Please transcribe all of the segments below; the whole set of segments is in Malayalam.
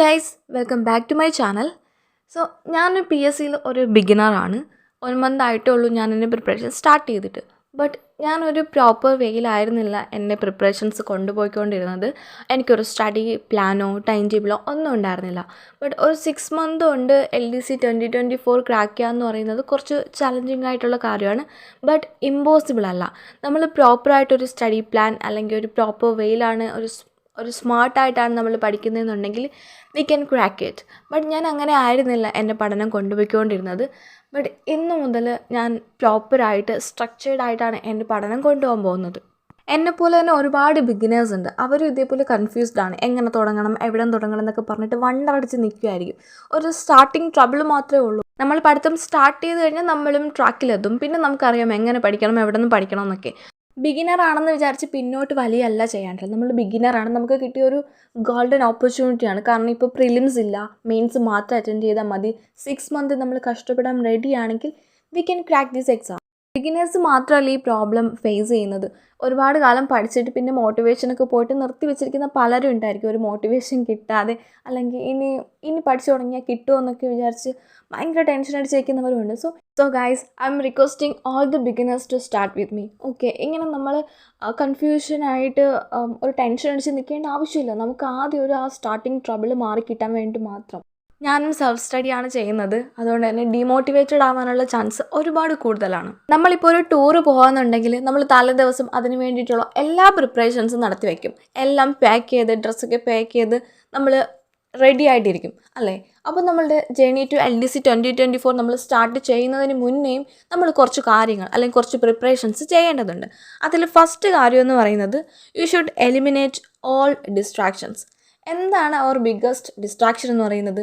Guys welcome back to my channel so ഞാൻ പി എസ് സിയിൽ ഒരു ബിഗിനറാണ് ഒരു മന്ത് ആയിട്ടേ ഉള്ളൂ ഞാൻ എന്റെ പ്രിപ്പറേഷൻ സ്റ്റാർട്ട് ചെയ്തിട്ട്. ബട്ട് ഞാനൊരു പ്രോപ്പർ വേയിലായിരുന്നില്ല എന്റെ പ്രിപ്പറേഷൻസ് കൊണ്ടുപോയിക്കൊണ്ടിരുന്നത്. എനിക്കൊരു സ്റ്റഡി പ്ലാനോ ടൈം ടേബിളോ ഒന്നും ഉണ്ടായിരുന്നില്ല. ബട്ട് ഒരു സിക്സ് മന്ത് കൊണ്ട് L D C twenty twenty four crack ചെയ്യുക എന്ന് പറയുന്നത് കുറച്ച് ചലഞ്ചിങ് ആയിട്ടുള്ള കാര്യമാണ്. ബട്ട് ഇമ്പോസിബിൾ അല്ല. നമ്മൾ പ്രോപ്പറായിട്ടൊരു സ്റ്റഡി പ്ലാൻ അല്ലെങ്കിൽ ഒരു പ്രോപ്പർ വേയിലാണ് ഒരു ഒരു സ്മാർട്ടായിട്ടാണ് നമ്മൾ പഠിക്കുന്നതെന്നുണ്ടെങ്കിൽ we can crack it but ഞാൻ അങ്ങനെ ആയിരുന്നില്ല എന്റെ പഠനം കൊണ്ടുപോയിക്കൊണ്ടിരുന്നത്. ബട്ട് ഇന്നു മുതൽ ഞാൻ പ്രോപ്പറായിട്ട് സ്ട്രക്ചേർഡ് ആയിട്ടാണ് എന്റെ പഠനം കൊണ്ടുപോകാൻ പോകുന്നത്. എന്നെപ്പോലെ തന്നെ ഒരുപാട് ബിഗിനേഴ്സ് ഉണ്ട്. അവരും ഇതേപോലെ കൺഫ്യൂസ്ഡ് ആണ്. എങ്ങനെ തുടങ്ങണം എവിടെ തുടങ്ങണം എന്നൊക്കെ പറഞ്ഞിട്ട് വണ്ടടിച്ച് നിൽക്കുമായിരിക്കും ഒരു സ്റ്റാർട്ടിങ് ട്രബിൾ മാത്രമേ ഉള്ളൂ. നമ്മൾ പഠിത്തം സ്റ്റാർട്ട് ചെയ്ത് കഴിഞ്ഞാൽ നമ്മളും ട്രാക്കിലെത്തും പിന്നെ നമുക്കറിയാം എങ്ങനെ പഠിക്കണം എവിടെ നിന്ന് പഠിക്കണം എന്നൊക്കെ. ബിഗിനർ ആണെന്ന് വിചാരിച്ച് പിന്നോട്ട് വലിയല്ല ചെയ്യേണ്ടത്. നമ്മൾ ബിഗിനർ ആണ് നമുക്ക് കിട്ടിയ ഒരു ഗോൾഡൻ ഓപ്പർച്യൂണിറ്റിയാണ്. കാരണം ഇപ്പോൾ പ്രിലിംസ് ഇല്ല. മെയിൻസ് മാത്രം അറ്റൻഡ് ചെയ്താൽ മതി. സിക്സ് മന്ത് നമ്മൾ കഷ്ടപ്പെടാൻ റെഡിയാണെങ്കിൽ we can crack this exam beginners മാത്രമല്ല ഈ പ്രോബ്ലം ഫേസ് ചെയ്യുന്നത്? ഒരുപാട് കാലം പഠിച്ചിട്ട് പിന്നെ മോട്ടിവേഷനൊക്കെ പോയിട്ട് നിർത്തി വെച്ചിരിക്കുന്ന പലരും ഉണ്ടായിരിക്കും. ഒരു മോട്ടിവേഷൻ കിട്ടാതെ അല്ലെങ്കിൽ ഇനി ഇനി പഠിച്ചു തുടങ്ങിയാൽ കിട്ടുമോ എന്നൊക്കെ വിചാരിച്ച് ഭയങ്കര tension അടിച്ചിരിക്കുന്നവരുണ്ട് so so guys I'm requesting all the beginners to start with me okay ഇങ്ങനെ നമ്മൾ കൺഫ്യൂഷനായിട്ട് ഒരു ടെൻഷൻ അടിച്ച് നിൽക്കേണ്ട ആവശ്യമില്ല. നമുക്ക് ആദ്യം ഒരു ആ സ്റ്റാർട്ടിങ് ട്രബിൾ മാറി കിട്ടാൻ വേണ്ടി മാത്രം. ഞാനും സെൽഫ് സ്റ്റഡിയാണ് ചെയ്യുന്നത്. അതുകൊണ്ട് തന്നെ ഡിമോട്ടിവേറ്റഡ് ആവാനുള്ള ചാൻസ് ഒരുപാട് കൂടുതലാണ്. നമ്മളിപ്പോൾ ഒരു ടൂറ് പോകാന്നുണ്ടെങ്കിൽ നമ്മൾ തലേ ദിവസം അതിന് വേണ്ടിയിട്ടുള്ള എല്ലാ പ്രിപ്പറേഷൻസും നടത്തി വയ്ക്കും എല്ലാം പാക്ക് ചെയ്ത് ഡ്രസ്സൊക്കെ പാക്ക് ചെയ്ത് നമ്മൾ റെഡി ആയിട്ടിരിക്കും അല്ലേ? അപ്പോൾ നമ്മളുടെ journey to L D C twenty twenty four നമ്മൾ സ്റ്റാർട്ട് ചെയ്യുന്നതിന് മുന്നേയും നമ്മൾ കുറച്ച് കാര്യങ്ങൾ അല്ലെങ്കിൽ കുറച്ച് പ്രിപ്പറേഷൻസ് ചെയ്യേണ്ടതുണ്ട്. അതിൽ ഫസ്റ്റ് കാര്യം എന്ന് പറയുന്നത് you should eliminate all distractions എന്താണ് അവർ ബിഗ്ഗസ്റ്റ് ഡിസ്ട്രാക്ഷൻ എന്ന് പറയുന്നത്?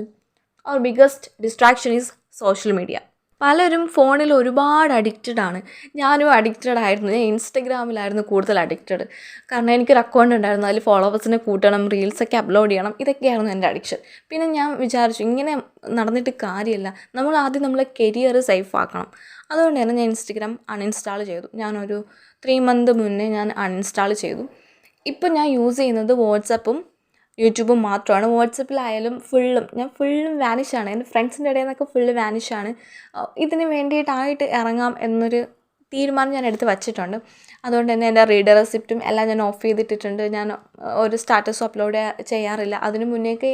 അവർ biggest distraction is social media പലരും ഫോണിൽ ഒരുപാട് അഡിക്റ്റഡ് ആണ്. ഞാനും അഡിക്റ്റഡ് ആയിരുന്നു. ഞാൻ ഇൻസ്റ്റഗ്രാമിലായിരുന്നു കൂടുതൽ അഡിക്റ്റഡ് കാരണം എനിക്കൊരു അക്കൗണ്ട് ഉണ്ടായിരുന്നു. അതിൽ ഫോളോവേഴ്സിനെ കൂട്ടണം റീൽസൊക്കെ അപ്ലോഡ് ചെയ്യണം. ഇതൊക്കെയായിരുന്നു എന്റെ അഡിക്ഷൻ പിന്നെ ഞാൻ വിചാരിച്ചു ഇങ്ങനെ നടന്നിട്ട് കാര്യമില്ല. നമ്മൾ ആദ്യം നമ്മളെ കരിയർ സേഫ് ആക്കണം. അതുകൊണ്ട് തന്നെ ഞാൻ ഇൻസ്റ്റഗ്രാം അൺഇൻസ്റ്റാൾ ചെയ്തു. ഞാനൊരു ത്രീ മന്ത് മുന്നേ ഞാൻ അൺഇൻസ്റ്റാൾ ചെയ്തു. ഇപ്പം ഞാൻ യൂസ് ചെയ്യുന്നത് വാട്സപ്പും യൂട്യൂബും മാത്രമാണ്. വാട്സപ്പിലായാലും ഫുള്ളും ഞാൻ ഫുള്ളും വാനിഷാണ് എന്റെ ഫ്രണ്ട്സിന്റെ ഇടയിൽ നിന്നൊക്കെ ഫുള്ള് വാനിഷാണ് ഇതിന് വേണ്ടിയിട്ടായിട്ട് ഇറങ്ങാം എന്നൊരു തീരുമാനം ഞാൻ എടുത്ത് വച്ചിട്ടുണ്ട്. അതുകൊണ്ട് തന്നെ എന്റെ റീഡർ റെസിപ്റ്റും എല്ലാം ഞാൻ ഓഫ് ചെയ്തിട്ടിട്ടുണ്ട്. ഞാൻ ഒരു സ്റ്റാറ്റസും അപ്ലോഡ് ചെയ്യാറില്ല. അതിന് മുന്നേക്ക്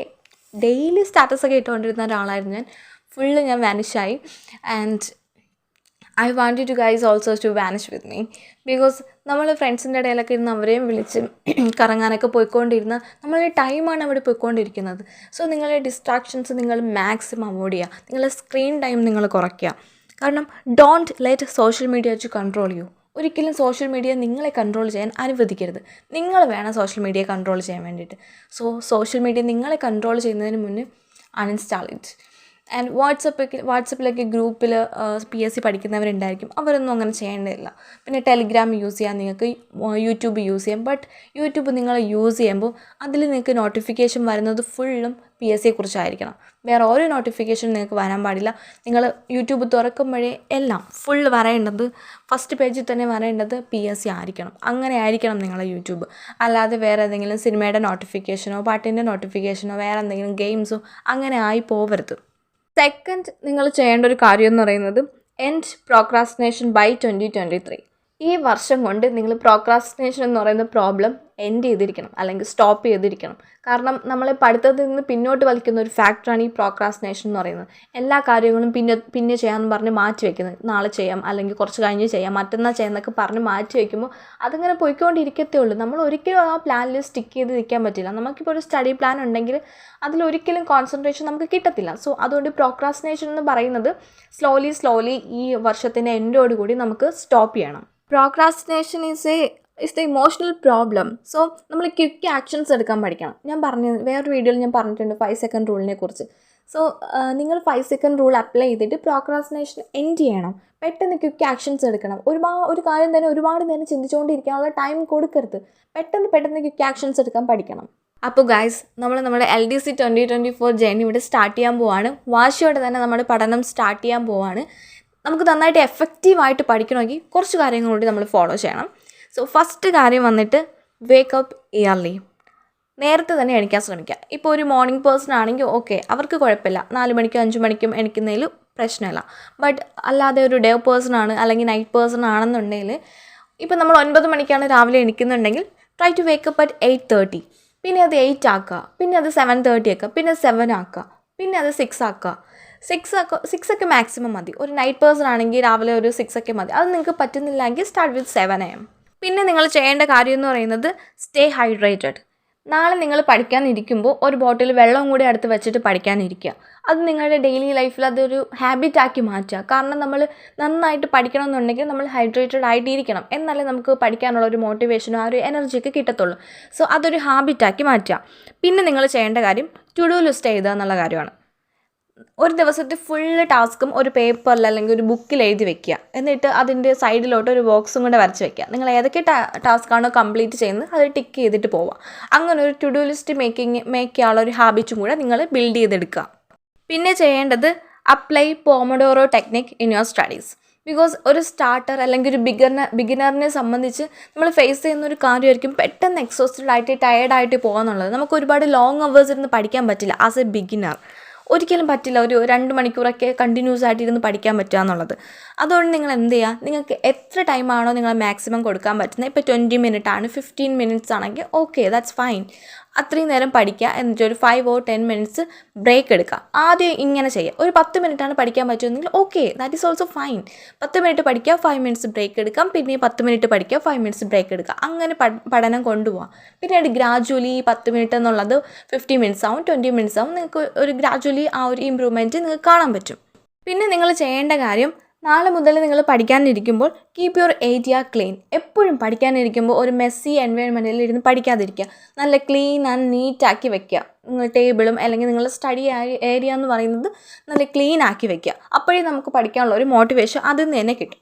ഡെയിലി സ്റ്റാറ്റസൊക്കെ ഇട്ടുകൊണ്ടിരുന്ന ഒരാളായിരുന്നു ഞാൻ. ഫുള്ള് ഞാൻ വാനിഷായി and I want you to guys also to vanish with me because നമ്മൾ ഫ്രണ്ട്സിന്റെ ഇടയിലൊക്കെ ഇരുന്ന് അവരെയും വിളിച്ച് കറങ്ങാനൊക്കെ പോയിക്കൊണ്ടിരുന്ന നമ്മളൊരു ടൈമാണ് അവിടെ പോയിക്കൊണ്ടിരിക്കുന്നത്. സോ നിങ്ങളുടെ ഡിസ്ട്രാക്ഷൻസ് നിങ്ങൾ മാക്സിമം അവോയ്ഡ് ചെയ്യുക. നിങ്ങളുടെ സ്ക്രീൻ ടൈം നിങ്ങൾ കുറയ്ക്കുക. കാരണം don't let social media to control you ഒരിക്കലും സോഷ്യൽ മീഡിയ നിങ്ങളെ കൺട്രോൾ ചെയ്യാൻ അനുവദിക്കരുത്. നിങ്ങൾ വേണം സോഷ്യൽ മീഡിയ കൺട്രോൾ ചെയ്യാൻ വേണ്ടിയിട്ട്. സോ സോഷ്യൽ മീഡിയ നിങ്ങളെ കൺട്രോൾ ചെയ്യുന്നതിന് മുന്നേ അൺഇൻസ്റ്റാൾ ഇറ്റ് ആൻഡ് വാട്സപ്പൊക്കെ വാട്സപ്പിലൊക്കെ ഗ്രൂപ്പിൽ പി എസ് സി പഠിക്കുന്നവരുണ്ടായിരിക്കും. അവരൊന്നും അങ്ങനെ ചെയ്യേണ്ടതില്ല. പിന്നെ ടെലിഗ്രാം യൂസ് ചെയ്യാം നിങ്ങൾക്ക് യൂട്യൂബ് യൂസ് ചെയ്യാം. ബട്ട് യൂട്യൂബ് നിങ്ങൾ യൂസ് ചെയ്യുമ്പോൾ അതിൽ നിങ്ങൾക്ക് നോട്ടിഫിക്കേഷൻ വരുന്നത് ഫുള്ളും പി എസ് സിയെ കുറിച്ചായിരിക്കണം വേറെ ഒരു നോട്ടിഫിക്കേഷൻ നിങ്ങൾക്ക് വരാൻ പാടില്ല. നിങ്ങൾ യൂട്യൂബ് തുറക്കുമ്പോഴേ എല്ലാം ഫുൾ വരേണ്ടത് ഫസ്റ്റ് പേജിൽ തന്നെ വരേണ്ടത് പി എസ് സി ആയിരിക്കണം. അങ്ങനെ ആയിരിക്കണം നിങ്ങളെ യൂട്യൂബ് അല്ലാതെ വേറെ ഏതെങ്കിലും സിനിമയുടെ നോട്ടിഫിക്കേഷനോ പാട്ടിന്റെ നോട്ടിഫിക്കേഷനോ വേറെ എന്തെങ്കിലും ഗെയിംസോ അങ്ങനെ ആയി പോവരുത്. സെക്കൻഡ് നിങ്ങൾ ചെയ്യേണ്ട ഒരു കാര്യം എന്ന് പറയുന്നത് end procrastination by twenty twenty three ഈ വർഷം കൊണ്ട് നിങ്ങൾ പ്രോക്രാസ്റ്റിനേഷൻ എന്ന് പറയുന്ന പ്രോബ്ലം എൻഡ് ചെയ്തിരിക്കണം അല്ലെങ്കിൽ സ്റ്റോപ്പ് ചെയ്തിരിക്കണം. കാരണം നമ്മളെ പഠിത്തത്തിൽ നിന്ന് പിന്നോട്ട് വലിക്കുന്ന ഒരു ഫാക്ടറാണ് ഈ പ്രോക്രാസ്റ്റിനേഷൻ എന്ന് പറയുന്നത്. എല്ലാ കാര്യങ്ങളും പിന്നെ പിന്നെ ചെയ്യാമെന്ന് പറഞ്ഞ് മാറ്റി വയ്ക്കുന്നത് നാളെ ചെയ്യാം അല്ലെങ്കിൽ കുറച്ച് കഴിഞ്ഞ് ചെയ്യാം മറ്റന്നാൾ ചെയ്യാമെന്നൊക്കെ പറഞ്ഞ് മാറ്റി വയ്ക്കുമ്പോൾ അതിങ്ങനെ പോയിക്കൊണ്ടിരിക്കത്തേ ഉള്ളൂ. നമ്മൾ ഒരിക്കലും ആ പ്ലാനിൽ സ്റ്റിക്ക് ചെയ്ത് നിൽക്കാൻ പറ്റില്ല. നമുക്കിപ്പോൾ ഒരു സ്റ്റഡി പ്ലാൻ ഉണ്ടെങ്കിൽ അതിലൊരിക്കലും കോൺസെൻട്രേഷൻ നമുക്ക് കിട്ടത്തില്ല. സോ അതുകൊണ്ട് പ്രോക്രാസ്റ്റിനേഷൻ എന്ന് പറയുന്നത് സ്ലോലി സ്ലോലി ഈ വർഷത്തിന്റെ എൻഡോടുകൂടി നമുക്ക് സ്റ്റോപ്പ് ചെയ്യണം. Procrastination is a is the emotional problem so നമ്മൾ ക്വിക്ക് ആക്ഷൻസ് എടുക്കാൻ പഠിക്കണം. ഞാൻ പറഞ്ഞു വേറൊരു വീഡിയോയിൽ ഞാൻ പറഞ്ഞിട്ടുണ്ട് ഫൈവ് സെക്കൻഡ് റൂളിനെ കുറിച്ച്. സോ നിങ്ങൾ ഫൈവ് സെക്കൻഡ് റൂൾ അപ്ലൈ ചെയ്തിട്ട് പ്രോക്രാസിനേഷൻ എൻഡ് ചെയ്യണം. പെട്ടെന്ന് ക്വിക്ക് ആക്ഷൻസ് എടുക്കണം. ഒരുപാട് ഒരു കാര്യം തന്നെ ഒരുപാട് നേരം ചിന്തിച്ചുകൊണ്ടിരിക്കാനുള്ള ടൈം കൊടുക്കരുത്. പെട്ടെന്ന് പെട്ടെന്ന് ക്വിക്ക് ആക്ഷൻസ് എടുക്കാൻ പഠിക്കണം. അപ്പോൾ ഗൈസ് നമ്മൾ നമ്മുടെ L D C twenty twenty four journey ഇവിടെ സ്റ്റാർട്ട് ചെയ്യാൻ പോവാണ്. വാശിയോടെ തന്നെ നമ്മുടെ പഠനം സ്റ്റാർട്ട് ചെയ്യാൻ പോവാണ്. നമുക്ക് നന്നായിട്ട് എഫക്റ്റീവായിട്ട് പഠിക്കണമെങ്കിൽ കുറച്ച് കാര്യങ്ങൾ കൂടി നമ്മൾ ഫോളോ ചെയ്യണം. സോ ഫസ്റ്റ് കാര്യം വന്നിട്ട് വേക്കപ്പ് ഇയർലി നേരത്തെ തന്നെ എണിക്കാൻ ശ്രമിക്കുക. ഇപ്പോൾ ഒരു മോർണിംഗ് പേഴ്സൺ ആണെങ്കിൽ ഓക്കെ അവർക്ക് കുഴപ്പമില്ല. നാല് മണിക്കും അഞ്ച് മണിക്കും എണിക്കുന്നതിൽ പ്രശ്നമില്ല. ബട്ട് അല്ലാതെ ഒരു ഡേ പേഴ്സൺ ആണ് അല്ലെങ്കിൽ നൈറ്റ് പേഴ്സൺ ആണെന്നുണ്ടെങ്കിൽ ഇപ്പം നമ്മൾ ഒൻപത് മണിക്കാണ് രാവിലെ എണിക്കുന്നുണ്ടെങ്കിൽ try to wake up at eight thirty പിന്നെ അത് എയ്റ്റ് ആക്കുക. പിന്നെ അത് സെവൻ തേർട്ടി ആക്കുക. പിന്നെ സെവൻ ആക്കുക. പിന്നെ അത് സിക്സ് ആക്കുക. സിക്സ് ഒക്കെ സിക്സ് ഒക്കെ മാക്സിമം മതി. ഒരു നൈറ്റ് പേഴ്സൺ ആണെങ്കിൽ രാവിലെ ഒരു സിക്സ് ഒക്കെ മതി. അത് നിങ്ങൾക്ക് പറ്റുന്നില്ലെങ്കിൽ സ്റ്റാർട്ട് വിത്ത് സെവൻ എ പിന്നെ നിങ്ങൾ ചെയ്യേണ്ട കാര്യം എന്ന് പറയുന്നത് സ്റ്റേ ഹൈഡ്രേറ്റഡ് നാളെ നിങ്ങൾ പഠിക്കാനിരിക്കുമ്പോൾ ഒരു ബോട്ടിൽ വെള്ളം കൂടി അടുത്ത് വെച്ചിട്ട് പഠിക്കാനിരിക്കുക അത് നിങ്ങളുടെ ഡെയിലി ലൈഫിൽ അതൊരു ഹാബിറ്റാക്കി മാറ്റുക. കാരണം നമ്മൾ നന്നായിട്ട് പഠിക്കണമെന്നുണ്ടെങ്കിൽ നമ്മൾ ഹൈഡ്രേറ്റഡ് ആയിട്ടിരിക്കണം. എന്നാലേ നമുക്ക് പഠിക്കാനുള്ള ഒരു മോട്ടിവേഷനും ആ ഒരു എനർജിയൊക്കെ കിട്ടത്തുള്ളൂ. സോ അതൊരു ഹാബിറ്റാക്കി മാറ്റുക. പിന്നെ നിങ്ങൾ ചെയ്യേണ്ട കാര്യം ടു ഡു ലിസ്റ്റ് ചെയ്യുക എന്നുള്ള കാര്യമാണ്. ഒരു ദിവസത്തെ ഫുള്ള് ടാസ്കും ഒരു പേപ്പറിൽ അല്ലെങ്കിൽ ഒരു ബുക്കിൽ എഴുതി വെക്കുക. എന്നിട്ട് അതിന്റെ സൈഡിലോട്ട് ഒരു ബോക്സും കൂടെ വരച്ച് വെക്കുക. നിങ്ങൾ ഏതൊക്കെ ടാസ്ക്കാണോ കംപ്ലീറ്റ് ചെയ്യുന്നത് അത് ടിക്ക് ചെയ്തിട്ട് പോവുക. അങ്ങനെ ഒരു to do list making make ചെയ്യാനുള്ള ഒരു ഹാബിറ്റും കൂടെ നിങ്ങൾ ബിൽഡ് ചെയ്തെടുക്കുക. പിന്നെ ചെയ്യേണ്ടത് apply pomodoro technique in your studies because ഒരു സ്റ്റാർട്ടർ അല്ലെങ്കിൽ ഒരു ബിഗിനർ ബിഗിനറിനെ സംബന്ധിച്ച് നമ്മൾ ഫേസ് ചെയ്യുന്ന ഒരു കാര്യമായിരിക്കും പെട്ടെന്ന് എക്സോസ്റ്റഡ് ആയിട്ട് ടയേർഡ് ആയിട്ട് പോകാന്നുള്ളത് നമുക്ക് ഒരുപാട് ലോങ് അവേഴ്സ് ഇരുന്ന് പഠിക്കാൻ പറ്റില്ല. ആസ് എ ബിഗിനർ ഒരിക്കലും പറ്റില്ല. ഒരു രണ്ട് മണിക്കൂറൊക്കെ കണ്ടിന്യൂസ് ആയിട്ട് ഇരുന്ന് പഠിക്കാൻ പറ്റുക എന്നുള്ളത്. അതുകൊണ്ട് നിങ്ങൾ എന്ത് ചെയ്യുക? നിങ്ങൾക്ക് എത്ര ടൈമാണോ നിങ്ങൾ മാക്സിമം കൊടുക്കാൻ പറ്റുന്നത്? ഇപ്പോൾ ട്വന്റി മിനിറ്റ് ആണ്. ഫിഫ്റ്റീൻ മിനിറ്റ്സ് ആണെങ്കിൽ ഓക്കെ ദാറ്റ്സ് ഫൈൻ അത്രയും നേരം പഠിക്കുക എന്നിട്ട് ഒരു five or ten minutes break എടുക്കുക. ആദ്യം ഇങ്ങനെ ചെയ്യുക. ഒരു പത്ത് മിനിറ്റാണ് പഠിക്കാൻ പറ്റുമെങ്കിൽ okay that is also fine പത്ത് മിനിറ്റ് പഠിക്കുക ഫൈവ് മിനിറ്റ്സ് ബ്രേക്ക് എടുക്കാം. പിന്നെ പത്ത് മിനിറ്റ് പഠിക്കുക ഫൈവ് മിനിറ്റ്സ് ബ്രേക്ക് എടുക്കുക. അങ്ങനെ പഠനം കൊണ്ടുപോകാം പിന്നീട് ഗ്രാജുവലി പത്ത് മിനിറ്റ് എന്നുള്ളത് ഫിഫ്റ്റി മിനിറ്റ്സ് ആവും ട്വന്റി മിനിറ്റ്സ് ആവും. നിങ്ങൾക്ക് ഒരു ഗ്രാജുവലി ആ ഒരു ഇമ്പ്രൂവ്മെന്റ് നിങ്ങൾക്ക് കാണാൻ പറ്റും. പിന്നെ നിങ്ങൾ ചെയ്യേണ്ട കാര്യം നാളെ മുതൽ നിങ്ങൾ പഠിക്കാനിരിക്കുമ്പോൾ കീപ്പ് യുവർ ഏരിയ ക്ലീൻ എപ്പോഴും പഠിക്കാനിരിക്കുമ്പോൾ ഒരു മെസ്സി എൻവയോൺമെന്റിൽ ഇരുന്ന് പഠിക്കാതിരിക്കുക. നല്ല ക്ലീൻ ആൻഡ് നീറ്റ് ആക്കി വെക്കുക. നിങ്ങൾ ടേബിളും അല്ലെങ്കിൽ നിങ്ങളുടെ സ്റ്റഡി ഏരിയ എന്ന് പറയുന്നത് നല്ല ക്ലീൻ ആക്കി വെക്കുക. അപ്പോഴേ നമുക്ക് പഠിക്കാനുള്ള ഒരു മോട്ടിവേഷൻ അതിൽ നിന്ന് തന്നെ കിട്ടും.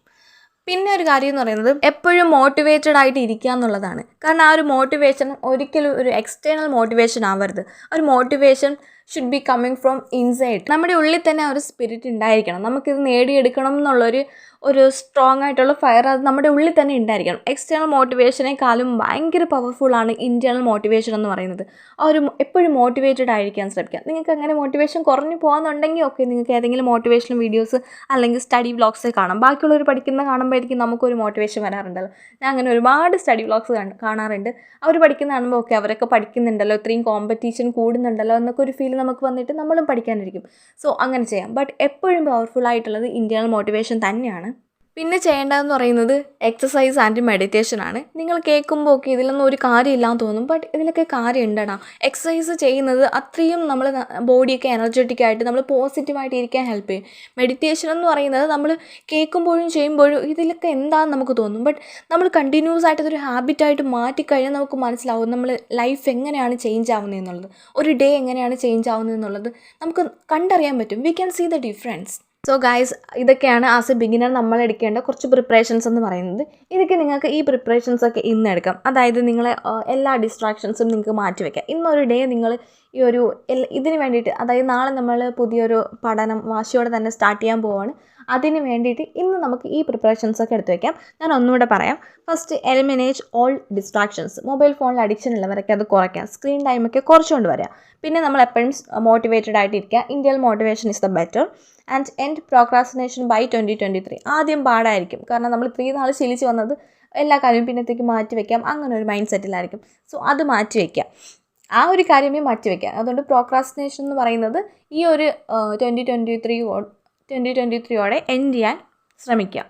പിന്നെ ഒരു കാര്യം എന്ന് പറയുന്നത് എപ്പോഴും മോട്ടിവേറ്റഡ് ആയിട്ട് ഇരിക്കുക എന്നുള്ളതാണ്. കാരണം ആ ഒരു മോട്ടിവേഷൻ ഒരിക്കലും ഒരു എക്സ്റ്റേണൽ മോട്ടിവേഷൻ ആവരുത്. ഒരു motivation should be coming from inside നമ്മുടെ ഉള്ളിൽ തന്നെ ഒരു സ്പിരിറ്റ് ഉണ്ടായിരിക്കണം. നമുക്കിത് നേടിയെടുക്കണം എന്നുള്ളൊരു ഒരു സ്ട്രോങ് ആയിട്ടുള്ള ഫയർ അത് നമ്മുടെ ഉള്ളിൽ തന്നെ ഉണ്ടായിരിക്കണം. എക്സ്റ്റേണൽ മോട്ടിവേഷനേക്കാളും ഭയങ്കര പവർഫുള്ളാണ് ഇന്റേണൽ മോട്ടിവേഷൻ എന്ന് പറയുന്നത്. ആ ഒരു എപ്പോഴും മോട്ടിവേറ്റഡ് ആയിരിക്കാൻ ശ്രമിക്കുക നിങ്ങൾക്ക് അങ്ങനെ മോട്ടിവേഷൻ കുറഞ്ഞു പോകുന്നുണ്ടെങ്കിൽ ഓക്കെ നിങ്ങൾക്ക് ഏതെങ്കിലും മോട്ടിവേഷൻ വീഡിയോസ് അല്ലെങ്കിൽ സ്റ്റഡി വ്ളോഗ്സ് കാണാം. ബാക്കിയുള്ളവർ പഠിക്കുന്ന കാണുമ്പോഴായിരിക്കും നമുക്കൊരു മോട്ടിവേഷൻ വരാറുണ്ടല്ലോ. ഞാൻ അങ്ങനെ ഒരുപാട് സ്റ്റഡി വ്ളോഗ്സ് കാണാറുണ്ട്. അവർ പഠിക്കുന്ന കാണുമ്പോൾ ഓക്കെ അവരൊക്കെ പഠിക്കുന്നുണ്ടല്ലോ. ഇത്രയും കോമ്പറ്റീഷൻ കൂടുന്നുണ്ടല്ലോ എന്നൊക്കെ ഒരു ഫീൽ നമുക്ക് വന്നിട്ട് നമ്മളും പഠിക്കാനിരിക്കും. സോ അങ്ങനെ ചെയ്യാം. ബട്ട് എപ്പോഴും പവർഫുൾ ആയിട്ടുള്ളത് ഇന്റേണൽ മോട്ടിവേഷൻ തന്നെയാണ്. പിന്നെ ചെയ്യേണ്ടതെന്ന് പറയുന്നത് എക്സസൈസ് ആൻഡ് മെഡിറ്റേഷൻ ആണ്. നിങ്ങൾ കേൾക്കുമ്പോൾ ഒക്കെ ഇതിലൊന്നും ഒരു കാര്യമില്ലാന്ന് തോന്നും ബട്ട് ഇതിലൊക്കെ കാര്യം ഉണ്ടടാ എക്സസൈസ് ചെയ്യുന്നത് അത്രയും നമ്മൾ ബോഡിയൊക്കെ എനർജറ്റിക് ആയിട്ട് നമ്മൾ പോസിറ്റീവായിട്ട് ഇരിക്കാൻ ഹെൽപ്പ് ചെയ്യും. മെഡിറ്റേഷൻ എന്ന് പറയുന്നത് നമ്മൾ കേൾക്കുമ്പോഴും ചെയ്യുമ്പോഴും ഇതിലൊക്കെ എന്താണെന്ന് നമുക്ക് തോന്നും. ബട്ട് നമ്മൾ കണ്ടിന്യൂസ് ആയിട്ട് ഇതൊരു ഹാബിറ്റായിട്ട് മാറ്റിക്കഴിഞ്ഞാൽ നമുക്ക് മനസ്സിലാവും നമ്മൾ ലൈഫ് എങ്ങനെയാണ് ചേഞ്ച് ആവുന്നത് എന്നുള്ളത്. ഒരു ഡേ എങ്ങനെയാണ് ചേഞ്ച് ആവുന്നത് എന്നുള്ളത് നമുക്ക് കണ്ടറിയാൻ പറ്റും. We can see the difference so guys ഇതൊക്കെയാണ് ആസ് എ ബിഗിനർ നമ്മൾ എടുക്കേണ്ട കുറച്ച് പ്രിപ്പറേഷൻസ് എന്ന് പറയുന്നത്. ഇതൊക്കെ നിങ്ങൾക്ക് ഈ പ്രിപ്പറേഷൻസ് ഒക്കെ ഇന്ന് എടുക്കാം. അതായത് നിങ്ങളെ എല്ലാ ഡിസ്ട്രാക്ഷൻസും നിങ്ങൾക്ക് മാറ്റി വയ്ക്കാം ഇന്നൊരു ഡേ നിങ്ങൾ ഈ ഒരു ഇതിന് വേണ്ടിയിട്ട് അതായത് നാളെ നമ്മൾ പുതിയൊരു പഠനം വാശിയോടെ തന്നെ സ്റ്റാർട്ട് ചെയ്യാൻ പോവുകയാണ് അതിന് വേണ്ടിയിട്ട് ഇന്ന് നമുക്ക് ഈ പ്രിപ്പറേഷൻസ് ഒക്കെ എടുത്ത് വയ്ക്കാം ഞാൻ ഒന്നുകൂടെ പറയാം. First eliminate all distractions mobile ഫോണിൽ അഡിക്ഷൻ ഉള്ളവരൊക്കെ അത് കുറയ്ക്കാം. സ്ക്രീൻ ടൈമൊക്കെ കുറച്ചുകൊണ്ട് വരാം. പിന്നെ നമ്മൾ എപ്പോഴും മോട്ടിവേറ്റഡ് ആയിട്ടിരിക്കുക. ഇന്ത്യയിൽ motivation is the better and end procrastination by twenty twenty three ആദ്യം പാടായിരിക്കും. കാരണം നമ്മൾ ഇത്രയും നാൾ ശീലിച്ച് വന്നത് എല്ലാ കാര്യവും പിന്നത്തേക്ക് മാറ്റി വയ്ക്കാം അങ്ങനെ ഒരു മൈൻഡ് സെറ്റിലായിരിക്കും സോ അത് മാറ്റി വയ്ക്കാം ആ ഒരു കാര്യമേ മാറ്റി വയ്ക്കാം അതുകൊണ്ട് പ്രോക്രാസിനേഷൻ എന്ന് പറയുന്നത് ഈ ഒരു twenty twenty three twenty twenty ത്രീയോടെ end ചെയ്യാൻ ശ്രമിക്കുക.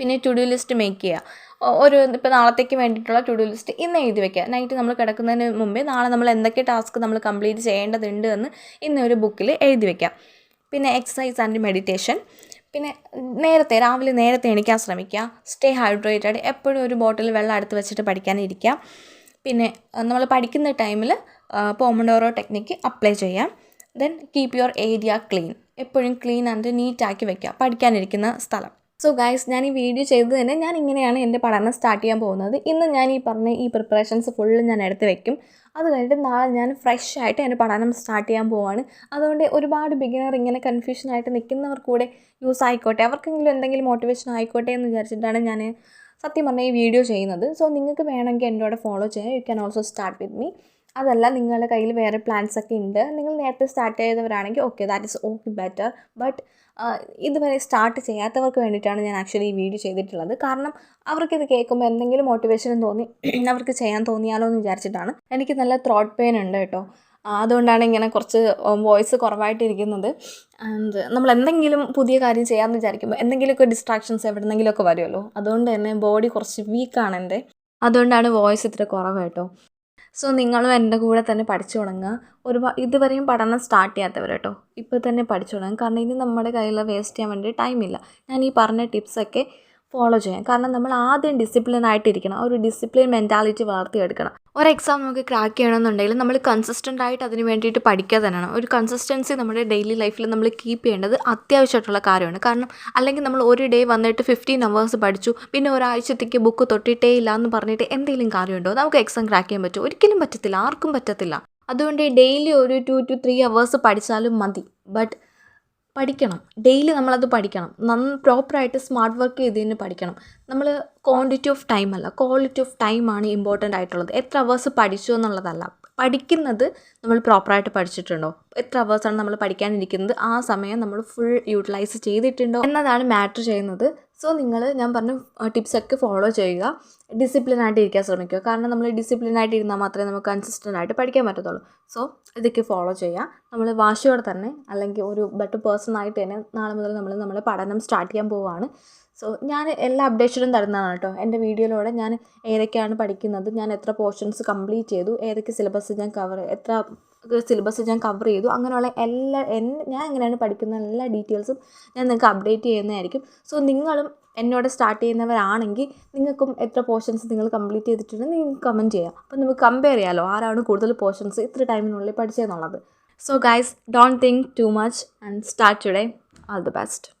പിന്നെ ടു ഡു ലിസ്റ്റ് മേക്ക് ചെയ്യുക ഒരു ഇപ്പോൾ നാളത്തേക്ക് വേണ്ടിയിട്ടുള്ള ടു ഡു ലിസ്റ്റ് ഇന്ന് എഴുതി വെക്കുക. നൈറ്റ് നമ്മൾ കിടക്കുന്നതിന് മുമ്പേ നാളെ നമ്മൾ എന്തൊക്കെ ടാസ്ക് നമ്മൾ കംപ്ലീറ്റ് ചെയ്യേണ്ടതുണ്ട് എന്ന് ഇന്ന് ഒരു ബുക്കിൽ എഴുതി വെക്കാം പിന്നെ എക്സസൈസ് ആൻഡ് മെഡിറ്റേഷൻ പിന്നെ നേരത്തെ രാവിലെ നേരത്തെ എണീക്കാൻ ശ്രമിക്കുക. സ്റ്റേ ഹൈഡ്രേറ്റഡ് എപ്പോഴും ഒരു ബോട്ടിൽ വെള്ളം അടുത്ത് വെച്ചിട്ട് പഠിക്കാനിരിക്കുക പിന്നെ നമ്മൾ പഠിക്കുന്ന ടൈമിൽ പോമഡോറോ ടെക്നിക്ക് അപ്ലൈ ചെയ്യാം then keep your area clean എപ്പോഴും ക്ലീൻ ആൻഡ് നീറ്റാക്കി വെക്കുക. പഠിക്കാനിരിക്കുന്ന സ്ഥലം. സോ ഗൈസ് ഞാൻ ഈ വീഡിയോ ചെയ്തത് തന്നെ ഞാൻ ഇങ്ങനെയാണ് എന്റെ പഠനം സ്റ്റാർട്ട് ചെയ്യാൻ പോകുന്നത്. ഇന്ന് ഞാൻ ഈ പറഞ്ഞ ഈ പ്രിപ്പറേഷൻസ് ഫുള്ള് ഞാൻ എടുത്ത് വെക്കും. അത് കഴിഞ്ഞിട്ട് നാളെ ഞാൻ ഫ്രഷ് ആയിട്ട് എന്റെ പഠനം സ്റ്റാർട്ട് ചെയ്യാൻ പോവാണ്. അതുകൊണ്ട് ഒരുപാട് ബിഗിനർ ഇങ്ങനെ കൺഫ്യൂഷനായിട്ട് നിൽക്കുന്നവർ കൂടെ യൂസ് ആയിക്കോട്ടെ. അവർക്കെങ്കിലും എന്തെങ്കിലും മോട്ടിവേഷൻ ആയിക്കോട്ടെ എന്ന് വിചാരിച്ചിട്ടാണ് ഞാൻ സത്യം പറഞ്ഞാൽ ഈ വീഡിയോ ചെയ്യുന്നത്. സോ നിങ്ങൾക്ക് വേണമെങ്കിൽ കൂടെ ഫോളോ ചെയ്യാം. You can also start with me അതല്ല നിങ്ങളുടെ കയ്യിൽ വേറെ പ്ലാൻസ് ഒക്കെ ഉണ്ട്. നിങ്ങൾ നേരത്തെ start ചെയ്തവരാണെങ്കിൽ okay that is okay better but ഇതുവരെ സ്റ്റാർട്ട് ചെയ്യാത്തവർക്ക് വേണ്ടിയിട്ടാണ് ഞാൻ ആക്ച്വലി ഈ വീഡിയോ ചെയ്തിട്ടുള്ളത്. കാരണം അവർക്കിത് കേൾക്കുമ്പോൾ എന്തെങ്കിലും മോട്ടിവേഷൻ തോന്നി അവർക്ക് ചെയ്യാൻ തോന്നിയാലോ എന്ന് വിചാരിച്ചിട്ടാണ്. എനിക്ക് നല്ല ത്രോട്ട് പെയിൻ ഉണ്ട് കേട്ടോ. അതുകൊണ്ടാണ് ഇങ്ങനെ കുറച്ച് വോയിസ് കുറവായിട്ടിരിക്കുന്നത്. ആൻഡ് നമ്മൾ എന്തെങ്കിലും പുതിയ കാര്യം ചെയ്യാമെന്ന് വിചാരിക്കുമ്പോൾ എന്തെങ്കിലുമൊക്കെ ഡിസ്ട്രാക്ഷൻസ് എവിടെന്നെങ്കിലുമൊക്കെ വരുമല്ലോ. അതുകൊണ്ട് തന്നെ ബോഡി കുറച്ച് വീക്കാണ് എന്റെ. അതുകൊണ്ടാണ് വോയിസ് ഇത്ര കുറവ് കേട്ടോ. സോ നിങ്ങളും എന്റെ കൂടെ തന്നെ പഠിച്ചു തുടങ്ങുക. ഒരുപാട് ഇതുവരെയും പഠനം സ്റ്റാർട്ട് ചെയ്യാത്തവർ കേട്ടോ. ഇപ്പോൾ തന്നെ പഠിച്ചു തുടങ്ങുക. കാരണം ഇനി നമ്മുടെ കയ്യിൽ വേസ്റ്റ് ചെയ്യാൻ വേണ്ടി ടൈമില്ല ഞാൻ ഈ പറഞ്ഞ ടിപ്സൊക്കെ ഫോളോ ചെയ്യാം കാരണം നമ്മൾ ആദ്യം ഡിസിപ്ലിൻ ആയിട്ടിരിക്കണം. ഒരു ഡിസിപ്ലിൻ മെന്റാലിറ്റി വളർത്തിയെടുക്കണം. ഒരു എക്സാം നമുക്ക് ക്രാക്ക് ചെയ്യണമെന്നുണ്ടെങ്കിൽ നമ്മൾ കൺസിസ്റ്റന്റ് ആയിട്ട് അതിന് വേണ്ടിയിട്ട് പഠിക്കുക തന്നെയാണ്. ഒരു കൺസിസ്റ്റൻസി നമ്മുടെ ഡെയിലി ലൈഫിൽ നമ്മൾ കീപ്പ് ചെയ്യേണ്ടത് അത്യാവശ്യമായിട്ടുള്ള കാര്യമാണ്. കാരണം അല്ലെങ്കിൽ നമ്മൾ ഒരു ഡേ വന്നിട്ട് ഫിഫ്റ്റീൻ അവേഴ്സ് പഠിച്ചു. പിന്നെ ഒരാഴ്ചത്തേക്ക് ബുക്ക് തൊട്ടിട്ടേ ഇല്ല എന്ന് പറഞ്ഞിട്ട് എന്തെങ്കിലും കാര്യമുണ്ടോ? നമുക്ക് എക്സാം ക്രാക്ക് ചെയ്യാൻ പറ്റുമോ? ഒരിക്കലും പറ്റത്തില്ല. ആർക്കും പറ്റത്തില്ല. അതുകൊണ്ട് ഡെയിലി ഒരു ടു ടു ത്രീ അവേഴ്സ് പഠിച്ചാലും മതി. ബട്ട് പഠിക്കണം. ഡെയിലി നമ്മളത് പഠിക്കണം. നന്ന പ്രോപ്പറായിട്ട് സ്മാർട്ട് വർക്ക് ചെയ്ത് തന്നെ പഠിക്കണം. നമ്മൾ ക്വാണ്ടിറ്റി ഓഫ് ടൈം അല്ല ക്വാളിറ്റി ഓഫ് ടൈമാണ് ഇമ്പോർട്ടന്റ് ആയിട്ടുള്ളത്. എത്ര അവേഴ്സ് പഠിച്ചു എന്നുള്ളതല്ല. പഠിക്കുന്നത് നമ്മൾ പ്രോപ്പറായിട്ട് പഠിച്ചിട്ടുണ്ടോ? എത്ര അവേഴ്സാണ് നമ്മൾ പഠിക്കാനിരിക്കുന്നത്? ആ സമയം നമ്മൾ ഫുൾ യൂട്ടിലൈസ് ചെയ്തിട്ടുണ്ടോ? എന്നതാണ് മാറ്റർ ചെയ്യുന്നത്. സോ നിങ്ങൾ ഞാൻ പറഞ്ഞ ടിപ്സൊക്കെ ഫോളോ ചെയ്യുക. ഡിസിപ്ലിനായിട്ട് ഇരിക്കാൻ ശ്രമിക്കുക. കാരണം നമ്മൾ ഡിസിപ്ലിനായിട്ട് ഇരുന്നാൽ മാത്രമേ നമുക്ക് കൺസിസ്റ്റന്റ് ആയിട്ട് പഠിക്കാൻ പറ്റത്തുള്ളൂ. സോ ഇതൊക്കെ ഫോളോ ചെയ്യുക. നമ്മൾ വാശിയോടെ തന്നെ അല്ലെങ്കിൽ ഒരു ബെറ്റർ പേഴ്സൺ ആയിട്ട് തന്നെ നാളെ മുതൽ നമ്മൾ നമ്മൾ പഠനം സ്റ്റാർട്ട് ചെയ്യാൻ പോവുകയാണ്. സോ ഞാൻ എല്ലാ അപ്ഡേഷനും തരുന്നതാണ് കേട്ടോ എന്റെ വീഡിയോയിലൂടെ ഞാൻ ഏതൊക്കെയാണ് പഠിക്കുന്നത് ഞാൻ എത്ര പോർഷൻസ് കംപ്ലീറ്റ് ചെയ്തു ഏതൊക്കെ സിലബസ് ഞാൻ കവർ എത്ര സിലബസ് ഞാൻ കവർ ചെയ്തു അങ്ങനെയുള്ള എല്ലാ ഞാൻ എങ്ങനെയാണ് പഠിക്കുന്ന എല്ലാ ഡീറ്റെയിൽസും ഞാൻ നിങ്ങൾക്ക് അപ്ഡേറ്റ് ചെയ്യുന്നതായിരിക്കും. സോ നിങ്ങളും എന്നോട് സ്റ്റാർട്ട് ചെയ്യുന്നവരാണെങ്കിൽ നിങ്ങൾക്കും എത്ര പോർഷൻസ് നിങ്ങൾ കംപ്ലീറ്റ് ചെയ്തിട്ടുണ്ടെങ്കിൽ നിങ്ങൾക്ക് കമന്റ് ചെയ്യാം. അപ്പോൾ നമുക്ക് കമ്പയർ ചെയ്യാമല്ലോ ആരാണ് കൂടുതൽ പോർഷൻസ് ഇത്ര ടൈമിനുള്ളിൽ പഠിച്ചതെന്നുള്ളത് so guys don't think too much and start today all the best